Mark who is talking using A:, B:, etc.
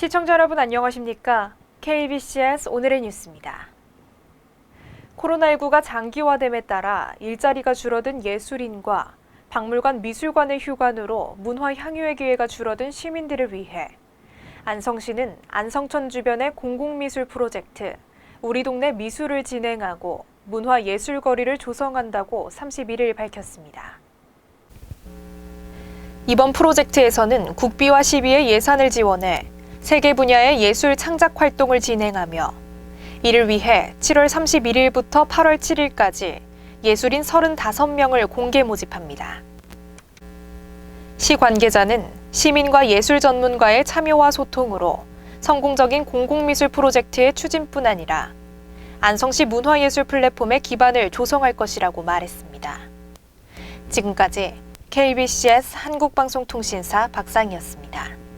A: 시청자 여러분 안녕하십니까? KBCS 오늘의 뉴스입니다. 코로나19가 장기화됨에 따라 일자리가 줄어든 예술인과 박물관 미술관의 휴관으로 문화 향유의 기회가 줄어든 시민들을 위해 안성시는 안성천 주변의 공공미술 프로젝트 우리 동네 미술을 진행하고 문화 예술 거리를 조성한다고 31일 밝혔습니다. 이번 프로젝트에서는 국비와 시비의 예산을 지원해 세계 분야의 예술 창작 활동을 진행하며 이를 위해 7월 31일부터 8월 7일까지 예술인 35명을 공개 모집합니다. 시 관계자는 시민과 예술 전문가의 참여와 소통으로 성공적인 공공미술 프로젝트의 추진뿐 아니라 안성시 문화예술 플랫폼의 기반을 조성할 것이라고 말했습니다. 지금까지 KBCS 한국방송통신사 박상이었습니다.